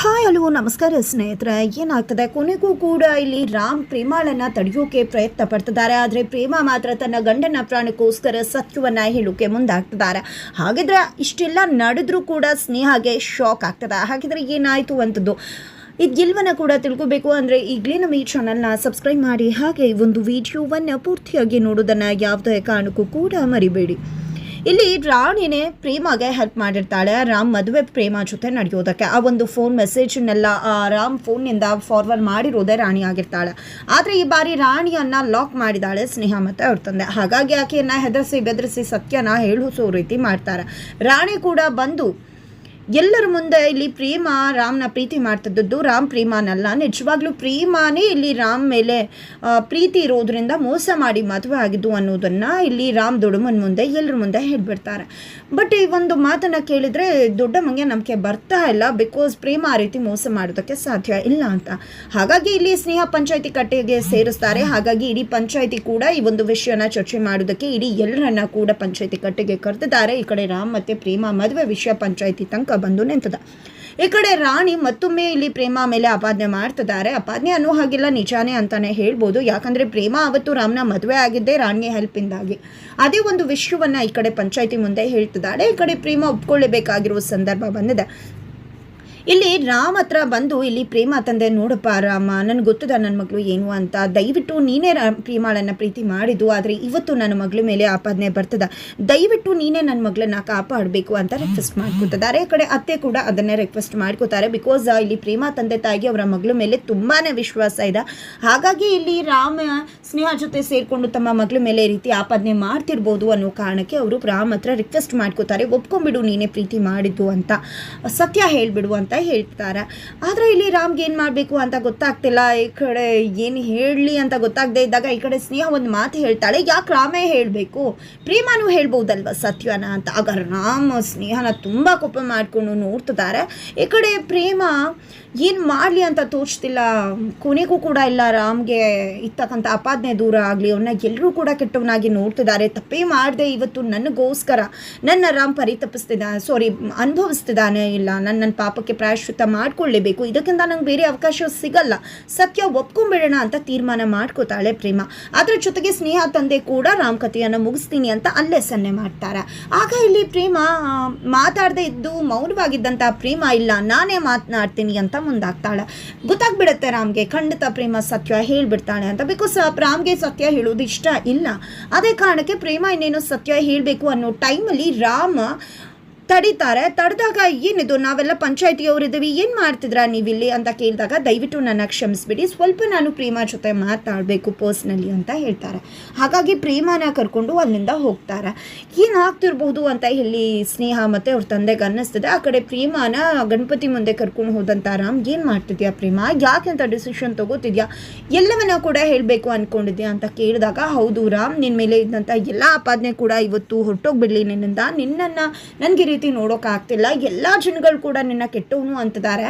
Hi hello ನಮಸ್ಕಾರ ಸ್ನೇಹಿತರೆ. ಏನಾಗ್ತದೆ? ಕೊನೆಗೂ ಕೂಡ ಇಲ್ಲಿ ರಾಮ್ ಪ್ರೇಮಾಳನ್ನ ತಡೆಯೋಕೆ ಪ್ರಯತ್ನ ಪಡ್ತಿದ್ದಾರೆ. ಆದರೆ ಪ್ರೇಮ ಮಾತ್ರ ತನ್ನ ಗಂಡನ ಪ್ರಾಣಕ್ಕೋಸ್ಕರ ಸತ್ಯವನ್ನ ಹೇಳೋಕೆ ಮುಂದಾಗ್ತಿದ್ದಾರೆ. ಹಾಗಿದ್ರೆ ಇಷ್ಟೆಲ್ಲ ನಡೆದ್ರೂ ಕೂಡ ಸ್ನೇಹಗೆ ಶಾಕ್ ಆಗ್ತದೆ. ಹಾಗಿದ್ರೆ ಏನಾಯ್ತು ಅಂತದ್ದು? ಇದೆಲ್ಲವನ್ನ ಕೂಡ ತಿಳ್ಕೋಬೇಕು. ಅಂದರೆ ಈಗಲೇ ನಮ್ಮ ಈ ಚಾನಲ್ನ ಸಬ್ಸ್ಕ್ರೈಬ್ ಮಾಡಿ. ಹಾಗೆ ಈ ಒಂದು ವಿಡಿಯೋವನ್ನು ಪೂರ್ತಿಯಾಗಿ ನೋಡೋದನ್ನು ಯಾವುದೇ ಕಾರಣಕ್ಕೂ ಕೂಡ ಮರಿಬೇಡಿ. ಇಲ್ಲಿ ರಾಣಿನೇ ಪ್ರೇಮಗೆ ಹೆಲ್ಪ್ ಮಾಡಿರ್ತಾಳೆ. ರಾಮ್ ಮದುವೆ ಪ್ರೇಮ ಜೊತೆ ನಡೆಯೋದಕ್ಕೆ. ಆ ಒಂದು ಫೋನ್ ಮೆಸೇಜ್ನೆಲ್ಲ ರಾಮ್ ಫೋನ್ನಿಂದ ಫಾರ್ವರ್ಡ್ ಮಾಡಿರೋದೇ ರಾಣಿ ಆಗಿರ್ತಾಳೆ. ಆದರೆ ಈ ಬಾರಿ ರಾಣಿಯನ್ನ ಲಾಕ್ ಮಾಡಿದಾಳೆ ಸ್ನೇಹ ಮತ್ತೆ ಅವ್ರ ತಂದೆ. ಹಾಗಾಗಿ ಆಕೆಯನ್ನ ಹೆದರಿಸಿ ಬೆದರಿಸಿ ಸತ್ಯನ ಹೇಳಿಸೋ ರೀತಿ ಮಾಡ್ತಾರೆ. ರಾಣಿ ಕೂಡ ಬಂದು ಎಲ್ಲರ ಮುಂದೆ ಇಲ್ಲಿ ಪ್ರೇಮ, ರಾಮ್ನ ಪ್ರೀತಿ ಮಾಡ್ತಿದ್ದದ್ದು ರಾಮ್ ಪ್ರೇಮನಲ್ಲ. ನಿಜವಾಗ್ಲೂ ಪ್ರೇಮಾನೇ ಇಲ್ಲಿ ರಾಮ್ ಮೇಲೆ ಪ್ರೀತಿ ಇರೋದ್ರಿಂದ ಮೋಸ ಮಾಡಿ ಮದುವೆ ಆಗಿದ್ದು ಅನ್ನೋದನ್ನು ಇಲ್ಲಿ ರಾಮ್ ದೊಡ್ಡಮ್ಮನ ಮುಂದೆ, ಎಲ್ಲರ ಮುಂದೆ ಹೇಳ್ಬಿಡ್ತಾರೆ. ಬಟ್ ಈ ಒಂದು ಮಾತನ್ನ ಕೇಳಿದ್ರೆ ದೊಡ್ಡಮ್ಮಂಗೆ ನಂಬಿಕೆ ಬರ್ತಾ ಇಲ್ಲ ಬಿಕಾಸ್ ಪ್ರೇಮ ಆ ರೀತಿ ಮೋಸ ಮಾಡೋದಕ್ಕೆ ಸಾಧ್ಯ ಇಲ್ಲ ಅಂತ. ಹಾಗಾಗಿ ಇಲ್ಲಿ ಸ್ನೇಹ ಪಂಚಾಯಿತಿ ಕಟ್ಟೆಗೆ ಸೇರಿಸ್ತಾರೆ. ಹಾಗಾಗಿ ಇಡೀ ಪಂಚಾಯಿತಿ ಕೂಡ ಈ ಒಂದು ವಿಷಯನ ಚರ್ಚೆ ಮಾಡೋದಕ್ಕೆ ಇಡೀ ಎಲ್ಲರನ್ನ ಕೂಡ ಪಂಚಾಯತಿ ಕಟ್ಟೆಗೆ ಕರೆದಿದ್ದಾರೆ. ಈ ಕಡೆ ರಾಮ್ ಮತ್ತೆ ಪ್ರೇಮ ಮದುವೆ ವಿಷಯ ಪಂಚಾಯಿತಿ ತನಕ ಬಂದು ನಿಂತದ. ಈ ಕಡೆ ರಾಣಿ ಮತ್ತೊಮ್ಮೆ ಇಲ್ಲಿ ಪ್ರೇಮ ಮೇಲೆ ಅಪಾದನೆ ಮಾಡ್ತಿದ್ದಾರೆ. ಅಪಾದನೆ ಅನ್ನೋ ಹಾಗಿಲ್ಲ, ನಿಜಾನೇ ಅಂತಾನೆ ಹೇಳ್ಬೋದು. ಯಾಕಂದ್ರೆ ಪ್ರೇಮ ಅವತ್ತು ರಾಮನ ಮದುವೆ ಆಗಿದ್ದೆ ರಾಣಿಯ ಹೆಲ್ಪಿಂದಾಗಿ. ಅದೇ ಒಂದು ವಿಷಯವನ್ನ ಈ ಕಡೆ ಪಂಚಾಯಿತಿ ಮುಂದೆ ಹೇಳ್ತಿದ್ದಾಳೆ. ಈ ಕಡೆ ಪ್ರೇಮ ಒಪ್ಕೊಳ್ಳೇಬೇಕಾಗಿರುವ ಸಂದರ್ಭ ಬಂದಿದೆ. ಇಲ್ಲಿ ರಾಮ್ ಹತ್ರ ಬಂದು ಇಲ್ಲಿ ಪ್ರೇಮ ತಂದೆ ನೋಡಪ್ಪ ರಾಮ, ನನಗೆ ಗೊತ್ತದ ನನ್ನ ಮಗಳು ಏನು ಅಂತ. ದಯವಿಟ್ಟು ನೀನೇ ಪ್ರೇಮಾಳನ್ನ ಪ್ರೀತಿ ಮಾಡಿದ್ದು, ಆದರೆ ಇವತ್ತು ನನ್ನ ಮಗಳ ಮೇಲೆ ಆಪಾದನೆ ಬರ್ತದ. ದಯವಿಟ್ಟು ನೀನೇ ನನ್ನ ಮಗಳನ್ನ ಕಾಪಾಡಬೇಕು ಅಂತ ರಿಕ್ವೆಸ್ಟ್ ಮಾಡ್ಕೊತಿದ್ದಾರೆ ಆ ಕಡೆ ಅತ್ತೆ ಕೂಡ ಅದನ್ನೇ ರಿಕ್ವೆಸ್ಟ್ ಮಾಡ್ಕೋತಾರೆ ಬಿಕಾಸ್ ಇಲ್ಲಿ ಪ್ರೇಮ ತಂದೆ ತಾಯಿಗೆ ಅವರ ಮಗಳ ಮೇಲೆ ತುಂಬಾ ವಿಶ್ವಾಸ ಇದೆ. ಹಾಗಾಗಿ ಇಲ್ಲಿ ರಾಮ, ಸ್ನೇಹ ಜೊತೆ ಸೇರಿಕೊಂಡು ತಮ್ಮ ಮಗಳ ಮೇಲೆ ರೀತಿ ಆಪಾದನೆ ಮಾಡ್ತಿರ್ಬೋದು ಅನ್ನೋ ಕಾರಣಕ್ಕೆ ಅವರು ರಾಮ್ ಹತ್ರ ರಿಕ್ವೆಸ್ಟ್ ಮಾಡ್ಕೋತಾರೆ. ಒಪ್ಕೊಂಡ್ಬಿಡು ನೀನೇ ಪ್ರೀತಿ ಮಾಡಿದ್ದು ಅಂತ. ಸತ್ಯ ಹೇಳಿಬಿಡು ಅಂತ ಹೇಳ್ತಾರೆ. ಆದರೆ ಇಲ್ಲಿ ರಾಮ್ಗೆ ಏನು ಮಾಡಬೇಕು ಅಂತ ಗೊತ್ತಾಗ್ತಿಲ್ಲ. ಈ ಕಡೆ ಏನು ಹೇಳಲಿ ಅಂತ ಗೊತ್ತಾಗದೆ ಇದ್ದಾಗ ಈ ಕಡೆ ಸ್ನೇಹ ಒಂದು ಮಾತು ಹೇಳ್ತಾಳೆ. ಯಾಕೆ ರಾಮೇ ಹೇಳಬೇಕು? ಪ್ರೇಮನೂ ಹೇಳ್ಬೋದಲ್ವ ಸತ್ಯನ ಅಂತ? ಆಗ ರಾಮ್ ಸ್ನೇಹನ ತುಂಬ ಕೋಪ ಮಾಡಿಕೊಂಡು ನೋಡ್ತಿದ್ದಾರೆ ಈ ಕಡೆ ಪ್ರೇಮ ಏನು ಮಾಡಲಿ ಅಂತ ತೋಚ್ತಿಲ್ಲ. ಕೊನೆಗೂ ಕೂಡ ಇಲ್ಲ ರಾಮ್ಗೆ ಇರ್ತಕ್ಕಂಥ ಅಪಾದನೆ ದೂರ ಆಗಲಿ. ಅವನ್ನ ಎಲ್ಲರೂ ಕೂಡ ಕೆಟ್ಟವನಾಗಿ ನೋಡ್ತಿದ್ದಾರೆ ತಪ್ಪೇ ಮಾಡಿದೆ ಇವತ್ತು ನನಗೋಸ್ಕರ. ನನ್ನ ರಾಮ್ ಪರಿತಪಿಸ್ತಿದ್ದಾನೆ ಸಾರಿ ಅನುಭವಿಸ್ತಿದ್ದಾನೆ ಇಲ್ಲ. ನನ್ನ ನನ್ನ ಪಾಪಕ್ಕೆ ಪ್ರಾಯಶ್ಚಿತ ಮಾಡ್ಕೊಳ್ಳೇಬೇಕು ಇದಕ್ಕಿಂತ ನಂಗೆ ಬೇರೆ ಅವಕಾಶ ಸಿಗಲ್ಲ. ಸತ್ಯ ಒಪ್ಕೊಂಡ್ಬಿಡೋಣ ಅಂತ ತೀರ್ಮಾನ ಮಾಡ್ಕೋತಾಳೆ ಪ್ರೇಮ. ಅದರ ಜೊತೆಗೆ ಸ್ನೇಹ ತಂದೆ ಕೂಡ ರಾಮ್ ಕಥೆಯನ್ನು ಮುಗಿಸ್ತೀನಿ ಅಂತ ಅಲ್ಲೇ ಸನ್ನೆ ಮಾಡ್ತಾರೆ. ಆಗ ಇಲ್ಲಿ ಪ್ರೇಮ ಮಾತಾಡದೆ ಇದ್ದು ಮೌನವಾಗಿದ್ದಂಥ ಪ್ರೇಮ ಇಲ್ಲ. ನಾನೇ ಮಾತನಾಡ್ತೀನಿ ಅಂತ ಮುಂದಾಗ್ತಾಳೆ. ಗೊತ್ತಾಗ್ಬಿಡುತ್ತೆ ರಾಮ್ಗೆ, ಖಂಡಿತ ಪ್ರೇಮ ಸತ್ಯ ಹೇಳ್ಬಿಡ್ತಾಳೆ ಅಂತ. ಬಿಕಾಸ್ ರಾಮ್ಗೆ ಸತ್ಯ ಹೇಳೋದು ಇಷ್ಟ ಇಲ್ಲ. ಅದೇ ಕಾರಣಕ್ಕೆ ಪ್ರೇಮ ಇನ್ನೇನು ಸತ್ಯ ಹೇಳಬೇಕು ಅನ್ನೋ ಟೈಮಲ್ಲಿ ರಾಮ ತಡೀತಾರೆ. ತಡೆದಾಗ ಏನಿದು? ನಾವೆಲ್ಲ ಪಂಚಾಯತಿಯವರಿದ್ದೀವಿ. ಏನು ಮಾಡ್ತಿದ್ರಾ ನೀವಿಲ್ಲಿ ಅಂತ ಕೇಳಿದಾಗ ದಯವಿಟ್ಟು ನನ್ನ ಕ್ಷಮಿಸ್ಬಿಡಿ. ಸ್ವಲ್ಪ ನಾನು ಪ್ರೇಮ ಜೊತೆ ಮಾತಾಡಬೇಕು ಪರ್ಸ್ನಲಿ ಅಂತ ಹೇಳ್ತಾರೆ. ಹಾಗಾಗಿ ಪ್ರೇಮನ ಕರ್ಕೊಂಡು ಅಲ್ಲಿಂದ ಹೋಗ್ತಾರೆ. ಏನಾಗ್ತಿರ್ಬೋದು ಅಂತ ಇಲ್ಲಿ ಸ್ನೇಹ ಮತ್ತು ಅವ್ರ ತಂದೆಗೆ ಅನ್ನಿಸ್ತದೆ. ಆ ಕಡೆ ಪ್ರೇಮನ ಗಣಪತಿ ಮುಂದೆ ಕರ್ಕೊಂಡು ಹೋದಂಥ ರಾಮ್, ಏನು ಮಾಡ್ತಿದ್ಯಾ ಪ್ರೇಮ? ಯಾಕೆ ಅಂತ ಡಿಸಿಷನ್ ತೊಗೋತಿದ್ಯಾ? ಎಲ್ಲವನ್ನ ಕೂಡ ಹೇಳಬೇಕು ಅಂದ್ಕೊಂಡಿದ್ಯಾ ಅಂತ ಕೇಳಿದಾಗ, ಹೌದು ರಾಮ್ ನಿನ್ನ ಮೇಲೆ ಇದ್ದಂಥ ಎಲ್ಲ ಆಪಾದನೆ ಕೂಡ ಇವತ್ತು ಹೊರಟೋಗ್ಬಿಡಲಿ ನಿನ್ನಿಂದ. ನಿನ್ನನ್ನು ನನಗೆ ರೀತಿ ನೋಡೋಕ್ಕಾಗ್ತಿಲ್ಲ ಎಲ್ಲ ಜನಗಳು ಕೂಡ ನಿನ್ನ ಕೆಟ್ಟವನು ಅಂತಿದ್ದಾರೆ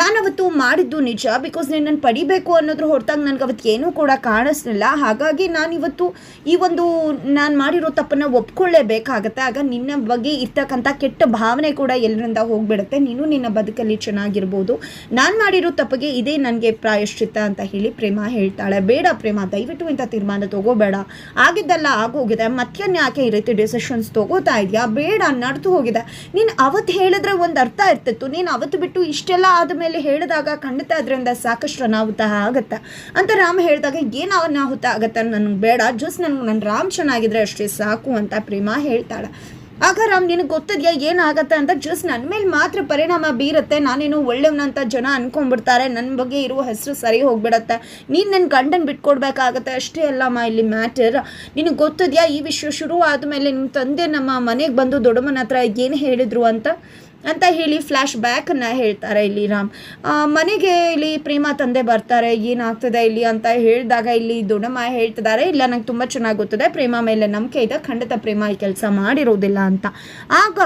ನಾನು ಅವತ್ತು ಮಾಡಿದ್ದು ನಿಜ. ಬಿಕಾಸ್ ನಿನ್ನನ್ನು ಪಡಿಬೇಕು ಅನ್ನೋದ್ರ ಹೊರತಾಗಿ ನನಗೆ ಅವತ್ತು ಏನೂ ಕೂಡ ಕಾಣಿಸ್ಲಿಲ್ಲ. ಹಾಗಾಗಿ ನಾನು ಇವತ್ತು ಈ ಒಂದು ನಾನು ಮಾಡಿರೋ ತಪ್ಪನ್ನು ಒಪ್ಕೊಳ್ಳೇಬೇಕಾಗತ್ತೆ. ಆಗ ನಿನ್ನ ಬಗ್ಗೆ ಇರ್ತಕ್ಕಂಥ ಕೆಟ್ಟ ಭಾವನೆ ಕೂಡ ಎಲ್ಲರಿಂದ ಹೋಗ್ಬಿಡುತ್ತೆ. ನೀನು ನಿನ್ನ ಬದುಕಲ್ಲಿ ಚೆನ್ನಾಗಿರ್ಬೋದು. ನಾನು ಮಾಡಿರೋ ತಪ್ಪಿಗೆ ಇದೇ ನನಗೆ ಪ್ರಾಯಶ್ಚಿತ್ತ ಅಂತ ಹೇಳಿ ಪ್ರೇಮ ಹೇಳ್ತಾಳೆ. ಬೇಡ ಪ್ರೇಮ, ದಯವಿಟ್ಟು ಇಂಥ ತೀರ್ಮಾನ ತಗೋಬೇಡ. ಆಗಿದ್ದೆಲ್ಲ ಆಗೋಗಿದೆ. ಮತ್ತೆ ಯಾಕೆ ಈ ರೀತಿ ಡಿಸಿಷನ್ಸ್ ತಗೋತಾ ಇದೆಯಾ? ಬೇಡ, ನಡೆದು ಹೋಗಿದೆ. ನೀನು ಅವತ್ತು ಹೇಳಿದ್ರೆ ಒಂದು ಅರ್ಥ ಇರ್ತಿತ್ತು. ನೀನು ಅವತ್ತು ಬಿಟ್ಟು ಇಷ್ಟೆಲ್ಲ ಆದ ಮೇಲೆ ಹೇಳಿದಾಗ ಖಂಡಿತ ಅದರಿಂದ ಸಾಕಷ್ಟು ಅನಾಹುತ ಆಗತ್ತೆ. ಅಂತ ರಾಮ ಹೇಳಿದಾಗ ಏನು ಅನಾಹುತ ಆಗತ್ತೆ? ನನಗೆ ಬೇಡ. ಜಸ್ಟ್ ನನಗೆ ನನ್ನ ರಾಮ್ ಚೆನ್ನಾಗಿದ್ರೆ ಅಷ್ಟೇ ಸಾಕು ಅಂತ ಪ್ರೇಮ ಹೇಳ್ತಾಳೆ. ಆಗ ರಾಮ್, ನಿನಗೆ ಗೊತ್ತಿದೆಯಾ ಏನಾಗತ್ತೆ ಅಂತ? ಜಸ್ಟ್ ನನ್ನ ಮೇಲೆ ಮಾತ್ರ ಪರಿಣಾಮ ಬೀರುತ್ತೆ. ನಾನೇನು ಒಳ್ಳೆಯವನಂತ ಜನ ಅನ್ಕೊಂಡ್ಬಿಡ್ತಾರೆ. ನನ್ನ ಬಗ್ಗೆ ಇರುವ ಹೆಸರು ಸರಿ ಹೋಗ್ಬಿಡತ್ತೆ. ನೀನು ನನ್ನ ಗಂಡನ ಬಿಟ್ಕೊಡ್ಬೇಕಾಗತ್ತೆ. ಅಷ್ಟೇ ಅಲ್ಲಮ್ಮ, ಇಲ್ಲಿ ಮ್ಯಾಟರ್. ನಿನಗೆ ಗೊತ್ತಿದೆಯಾ? ಈ ವಿಷಯ ಶುರು ಆದಮೇಲೆ ನಿಮ್ಮ ತಂದೆ ನಮ್ಮ ಮನೆಗೆ ಬಂದು ದೊಡ್ಡಮ್ಮನ ಹತ್ರ ಏನು ಹೇಳಿದರು ಅಂತ? ಅಂತ ಹೇಳಿ ಫ್ಲ್ಯಾಶ್ ಬ್ಯಾಕನ್ನು ಹೇಳ್ತಾರೆ ಇಲ್ಲಿ ರಾಮ್. ಮನೆಗೆ ಇಲ್ಲಿ ಪ್ರೇಮ ತಂದೆ ಬರ್ತಾರೆ, ಏನಾಗ್ತದೆ ಇಲ್ಲಿ ಅಂತ ಹೇಳಿದಾಗ ಇಲ್ಲಿ ದೊಡ್ಡಮ್ಮ ಹೇಳ್ತಿದ್ದಾರೆ, ಇಲ್ಲ ನಂಗೆ ತುಂಬ ಚೆನ್ನಾಗಿ ಗೊತ್ತಿದೆ, ಪ್ರೇಮ ಮೇಲೆ ನಂಬಿಕೆ ಇದೆ, ಖಂಡಿತ ಪ್ರೇಮ ಈ ಕೆಲಸ ಮಾಡಿರೋದಿಲ್ಲ ಅಂತ. ಆಗ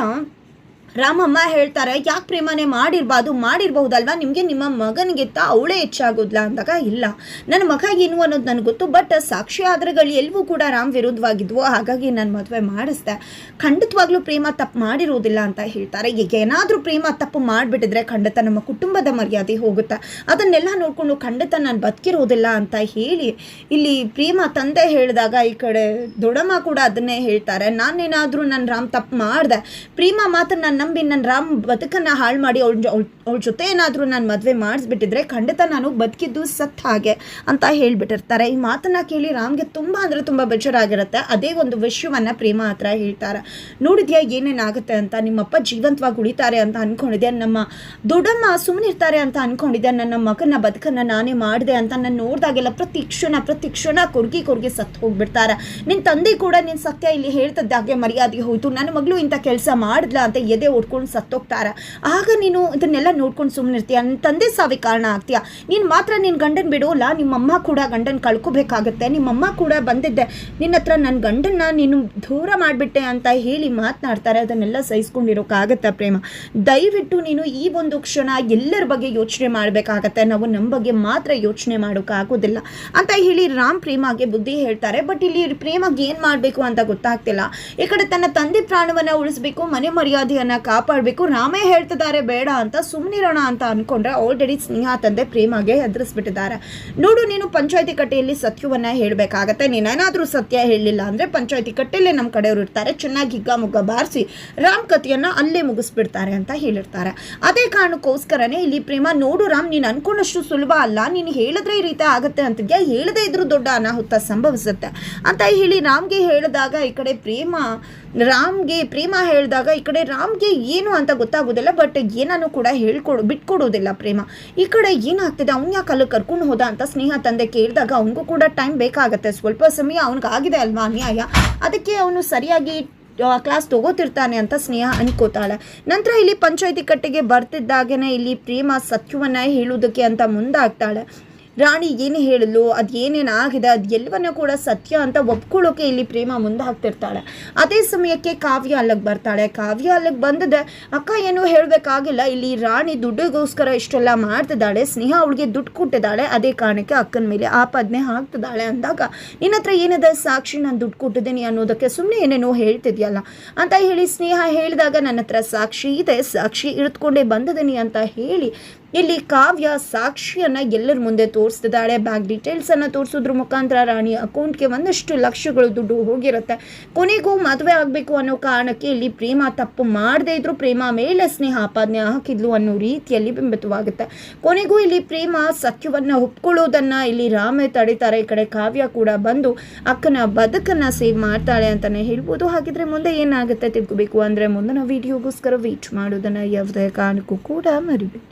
ರಾಮಮ್ಮ ಹೇಳ್ತಾರೆ, ಯಾಕೆ ಪ್ರೇಮನೆ ಮಾಡಿರ್ಬಾರ್ದು? ಮಾಡಿರ್ಬಹುದಲ್ವಾ? ನಿಮಗೆ ನಿಮ್ಮ ಮಗನಿಗಿಂತ ಅವಳೇ ಹೆಚ್ಚಾಗೋದ್ಲಾ? ಅಂದಾಗ, ಇಲ್ಲ. ನನ್ನ ಮಗ ಏನು ಅನ್ನೋದು ನನಗೆ ಗೊತ್ತು, ಬಟ್ ಸಾಕ್ಷಿ ಆಧಾರಗಳು ಎಲ್ಲವೂ ಕೂಡ ರಾಮ್ ವಿರುದ್ಧವಾಗಿದ್ವು. ಹಾಗಾಗಿ ನಾನು ಮದುವೆ ಮಾಡಿಸ್ದೆ. ಖಂಡಿತವಾಗ್ಲೂ ಪ್ರೇಮ ತಪ್ಪು ಮಾಡಿರೋದಿಲ್ಲ ಅಂತ ಹೇಳ್ತಾರೆ. ಈಗ ಏನಾದರೂ ಪ್ರೇಮ ತಪ್ಪು ಮಾಡಿಬಿಟ್ಟಿದ್ರೆ ಖಂಡಿತ ನಮ್ಮ ಕುಟುಂಬದ ಮರ್ಯಾದೆ ಹೋಗುತ್ತೆ. ಅದನ್ನೆಲ್ಲ ನೋಡಿಕೊಂಡು ಖಂಡಿತ ನಾನು ಬದುಕಿರೋದಿಲ್ಲ ಅಂತ ಹೇಳಿ, ಇಲ್ಲಿ ಪ್ರೇಮ ತಂದೆ ಹೇಳಿದಾಗ ಈ ಕಡೆ ದೊಡ್ಡಮ್ಮ ಕೂಡ ಅದನ್ನೇ ಹೇಳ್ತಾರೆ. ನಾನೇನಾದರೂ ನಾನು ರಾಮ್ ತಪ್ಪು ಮಾಡಿದೆ. ಪ್ರೇಮ ಮಾತ್ರ ನಾನು ನಂಬಿ ನನ್ನ ರಾಮ್ ಬದುಕನ್ನು ಹಾಳು ಮಾಡಿ ಅವಳ ಅವಳ ಜೊತೆ ಏನಾದರೂ ನಾನು ಮದುವೆ ಮಾಡಿಸ್ಬಿಟ್ಟಿದ್ರೆ ಖಂಡಿತ ನಾನು ಬದುಕಿದ್ದು ಸತ್ ಹಾಗೆ ಅಂತ ಹೇಳಿಬಿಟ್ಟಿರ್ತಾರೆ. ಈ ಮಾತನ್ನ ಕೇಳಿ ರಾಮ್ಗೆ ತುಂಬ ಅಂದರೆ ತುಂಬ ಬೇಜಾರಾಗಿರುತ್ತೆ. ಅದೇ ಒಂದು ವಿಷಯವನ್ನು ಪ್ರೇಮ ಹತ್ರ ಹೇಳ್ತಾರೆ. ನೋಡಿದ್ಯಾ ಏನೇನಾಗುತ್ತೆ ಅಂತ? ನಿಮ್ಮಪ್ಪ ಜೀವಂತವಾಗಿ ಉಳಿತಾರೆ ಅಂತ ಅಂದ್ಕೊಂಡಿದ್ದೆ ನಮ್ಮ ದೊಡ್ಡಮ್ಮ ಸುಮ್ಮನೆ ಇರ್ತಾರೆ ಅಂತ ಅಂದ್ಕೊಂಡಿದ್ದೆ ನನ್ನ ಮಗನ ಬದುಕನ್ನು ನಾನೇ ಮಾಡಿದೆ ಅಂತ ನಾನು ನೋಡಿದಾಗೆಲ್ಲ ಪ್ರತಿ ಕ್ಷಣ ಪ್ರತಿ ಕ್ಷಣ ಕೊರ್ಗಿ ಕೊರ್ಗಿ ಸತ್ತು ಹೋಗ್ಬಿಡ್ತಾರೆ. ನಿನ್ನ ತಂದೆ ಕೂಡ ನಿನ್ನ ಸತ್ಯ ಇಲ್ಲಿ ಹೇಳ್ತದ್ದಾಗೆ ಮರ್ಯಾದೆ ಹೋಯ್ತು. ನನ್ನ ಮಗಳು ಇಂಥ ಕೆಲಸ ಮಾಡಿದ್ಲ ಅಂತ ಎದೆ ಹೊಡ್ಕೊಂಡು ಸತ್ತೋಗ್ತಾರ. ಆಗ ನೀನು ಇದನ್ನೆಲ್ಲ ನೋಡ್ಕೊಂಡು ಸುಮ್ಮನಿರ್ತೀಯ ನನ್ನ ತಂದೆ ಸಾವಿಗೆ ಕಾರಣ ಆಗ್ತೀಯ. ನೀನು ಮಾತ್ರ ನಿನ್ನ ಗಂಡನ ಬಿಡೋಲ್ಲ, ನಿಮ್ಮಮ್ಮ ಕೂಡ ಗಂಡನ ಕಳ್ಕೊಬೇಕಾಗತ್ತೆ. ನಿಮ್ಮಮ್ಮ ಕೂಡ ಬಂದಿದ್ದೆ. ನಿನ್ನ ಹತ್ರ ನನ್ನ ಗಂಡನ್ನ ನೀನು ದೂರ ಮಾಡಿಬಿಟ್ಟೆ ಅಂತ ಹೇಳಿ ಮಾತನಾಡ್ತಾರೆ. ಅದನ್ನೆಲ್ಲ ಸಹಿಸ್ಕೊಂಡಿರೋಕ್ಕಾಗತ್ತಾ ಪ್ರೇಮ? ದಯವಿಟ್ಟು ನೀನು ಈ ಒಂದು ಕ್ಷಣ ಎಲ್ಲರ ಬಗ್ಗೆ ಯೋಚನೆ ಮಾಡಬೇಕಾಗತ್ತೆ. ನಾವು ನಮ್ಮ ಬಗ್ಗೆ ಮಾತ್ರ ಯೋಚನೆ ಮಾಡೋಕ್ಕಾಗೋದಿಲ್ಲ ಅಂತ ಹೇಳಿ ರಾಮ್ ಪ್ರೇಮಗೆ ಬುದ್ಧಿ ಹೇಳ್ತಾರೆ. ಬಟ್ ಇಲ್ಲಿ ಪ್ರೇಮಗೆ ಏನು ಮಾಡಬೇಕು ಅಂತ ಗೊತ್ತಾಗ್ತಿಲ್ಲ. ಈ ಕಡೆ ತನ್ನ ತಂದೆ ಪ್ರಾಣವನ್ನು ಉಳಿಸಬೇಕು, ಮನೆ ಮರ್ಯಾದೆಯನ್ನು ಕಾಪಾಡಬೇಕು. ರಾಮೇ ಹೇಳ್ತಿದ್ದಾರೆ, ಬೇಡ ಅಂತ ಸುಮ್ಮನಿರೋಣ ಅಂತ ಅಂದ್ಕೊಂಡ್ರೆ ಆಲ್ರೆಡಿ ಸ್ನೇಹ ತಂದೆ ಪ್ರೇಮಗೆ ಹೆದರಿಸ್ಬಿಟ್ಟಿದ್ದಾರೆ. ನೋಡು, ನೀನು ಪಂಚಾಯತಿ ಕಟ್ಟೆಯಲ್ಲಿ ಸತ್ಯವನ್ನ ಹೇಳಬೇಕಾಗತ್ತೆ. ನೀನೇನಾದರೂ ಸತ್ಯ ಹೇಳಲಿಲ್ಲ ಅಂದರೆ ಪಂಚಾಯತಿ ಕಟ್ಟೆಯಲ್ಲೇ ನಮ್ಮ ಕಡೆಯವರು ಇರ್ತಾರೆ. ಚೆನ್ನಾಗಿ ಹಿಗ್ಗ ಮುಗ್ಗ ಬಾರಿಸಿ ರಾಮ್ ಕಥೆಯನ್ನು ಅಲ್ಲೇ ಮುಗಿಸ್ಬಿಡ್ತಾರೆ ಅಂತ ಹೇಳಿರ್ತಾರೆ. ಅದೇ ಕಾರಣಕ್ಕೋಸ್ಕರನೇ ಇಲ್ಲಿ ಪ್ರೇಮ, ನೋಡು ರಾಮ್, ನೀನು ಅನ್ಕೊಂಡಷ್ಟು ಸುಲಭ ಅಲ್ಲ. ನೀನು ಹೇಳಿದ್ರೆ ಈ ರೀತಿ ಆಗುತ್ತೆ ಅಂತಿದ್ಯಾ ಹೇಳದೇ ಇದ್ರೂ ದೊಡ್ಡ ಅನಾಹುತ ಸಂಭವಿಸುತ್ತೆ. ಅಂತ ಹೇಳಿ ರಾಮ್ಗೆ ಹೇಳಿದಾಗ ಈ ಕಡೆ ಪ್ರೇಮ, ರಾಮ್ಗೆ ಪ್ರೇಮ ಹೇಳಿದಾಗ ಈ ಕಡೆ ರಾಮ್ಗೆ ಏನು ಅಂತ ಗೊತ್ತಾಗೋದಿಲ್ಲ ಬಟ್ ಏನನ್ನು ಕೂಡ ಹೇಳ್ಕೊಡು ಬಿಟ್ಕೊಡೋದಿಲ್ಲ ಪ್ರೇಮ. ಈ ಕಡೆ ಏನಾಗ್ತಿದೆ? ಅವ್ನು ಯಾಕೆ ಅಲ್ಲಿ ಕರ್ಕೊಂಡು ಹೋದ ಅಂತ ಸ್ನೇಹ ತಂದೆ ಕೇಳಿದಾಗ ಅವನಿಗೂ ಕೂಡ ಟೈಮ್ ಬೇಕಾಗತ್ತೆ. ಸ್ವಲ್ಪ ಸಮಯ ಅವ್ನಿಗಾಗಿದೆ ಅಲ್ವಾ ಅನ್ಯಾಯ? ಅದಕ್ಕೆ ಅವನು ಸರಿಯಾಗಿ ಕ್ಲಾಸ್ ತಗೋತಿರ್ತಾನೆ ಅಂತ ಸ್ನೇಹ ಅನ್ಕೋತಾಳೆ. ನಂತರ ಇಲ್ಲಿ ಪಂಚಾಯತಿ ಕಟ್ಟೆಗೆ ಬರ್ತಿದ್ದಾಗನೇ ಇಲ್ಲಿ ಪ್ರೇಮ ಸತ್ಯವನ್ನ ಹೇಳುವುದಕ್ಕೆ ಅಂತ ಮುಂದಾಗ್ತಾಳೆ. ರಾಣಿ ಏನು ಹೇಳಲು, ಅದು ಏನೇನು ಆಗಿದೆ, ಅದು ಎಲ್ಲವನ್ನೂ ಕೂಡ ಸತ್ಯ ಅಂತ ಒಪ್ಕೊಳ್ಳೋಕೆ ಇಲ್ಲಿ ಪ್ರೇಮ ಮುಂದೆ ಹಾಕ್ತಿರ್ತಾಳೆ ಅದೇ ಸಮಯಕ್ಕೆ ಕಾವ್ಯ ಅಲ್ಲಿಗೆ ಬರ್ತಾಳೆ. ಕಾವ್ಯ ಅಲ್ಲಿಗೆ ಬಂದದೆ. ಅಕ್ಕ ಏನು ಹೇಳಬೇಕಾಗಿಲ್ಲ. ಇಲ್ಲಿ ರಾಣಿ ದುಡ್ಡಿಗೋಸ್ಕರ ಇಷ್ಟೆಲ್ಲ ಮಾಡ್ತಿದ್ದಾಳೆ. ಸ್ನೇಹ ಅವಳಿಗೆ ದುಡ್ಡು ಕೊಟ್ಟಿದ್ದಾಳೆ. ಅದೇ ಕಾರಣಕ್ಕೆ ಅಕ್ಕನ ಮೇಲೆ ಆಪಾದನೆ ಹಾಕ್ತಿದ್ದಾಳೆ ಅಂದಾಗ ನಿನ್ನ ಹತ್ರ ಏನಿದೆ ಸಾಕ್ಷಿ? ನಾನು ದುಡ್ಡು ಕೊಟ್ಟಿದ್ದೀನಿ ಅನ್ನೋದಕ್ಕೆ ಸುಮ್ಮನೆ ಏನೇನೋ ಹೇಳ್ತಿದ್ಯಲ್ಲ ಅಂತ ಹೇಳಿ ಸ್ನೇಹ ಹೇಳಿದಾಗ, ನನ್ನ ಹತ್ರ ಸಾಕ್ಷಿ ಇದೆ. ಸಾಕ್ಷಿ ಇಳಿದುಕೊಂಡೇ ಬಂದಿದ್ದೀನಿ ಅಂತ ಹೇಳಿ ಇಲ್ಲಿ ಕಾವ್ಯ ಸಾಕ್ಷಿಯನ್ನ ಎಲ್ಲರ ಮುಂದೆ ತೋರಿಸ್ತಿದ್ದಾಳೆ. ಬ್ಯಾಂಕ್ ಡೀಟೇಲ್ಸನ್ನು ತೋರಿಸೋದ್ರ ಮುಖಾಂತರ ರಾಣಿ ಅಕೌಂಟ್ಗೆ ಒಂದಷ್ಟು ಲಕ್ಷಗಳು ದುಡ್ಡು ಹೋಗಿರುತ್ತೆ. ಕೊನೆಗೂ ಮದುವೆ ಆಗಬೇಕು ಅನ್ನೋ ಕಾರಣಕ್ಕೆ ಇಲ್ಲಿ ಪ್ರೇಮ ತಪ್ಪು ಮಾಡದೇ ಇದ್ರು ಪ್ರೇಮ ಮೇಲೆ ಸ್ನೇಹ ಆಪಾದನೆ ಹಾಕಿದ್ಲು ಅನ್ನೋ ರೀತಿಯಲ್ಲಿ ಬಿಂಬಿತವಾಗುತ್ತೆ. ಕೊನೆಗೂ ಇಲ್ಲಿ ಪ್ರೇಮ ಸತ್ಯವನ್ನು ಒಪ್ಕೊಳ್ಳೋದನ್ನ ಇಲ್ಲಿ ರಾಮೆ ತಡೀತಾರೆ. ಈ ಕಡೆ ಕಾವ್ಯ ಕೂಡ ಬಂದು ಅಕ್ಕನ ಬದುಕನ್ನು ಸೇವ್ ಮಾಡ್ತಾಳೆ ಅಂತಾನೆ ಹೇಳ್ಬೋದು. ಹಾಗಿದ್ರೆ ಮುಂದೆ ಏನಾಗುತ್ತೆ ತಿಳ್ಕೊಬೇಕು ಅಂದರೆ ಮುಂದಿನ ವಿಡಿಯೋಗೋಸ್ಕರ ವೇಟ್ ಮಾಡೋದನ್ನು ಯಾವುದೇ ಕಾರಣಕ್ಕೂ ಕೂಡ ಮರಿಬೇಡಿ.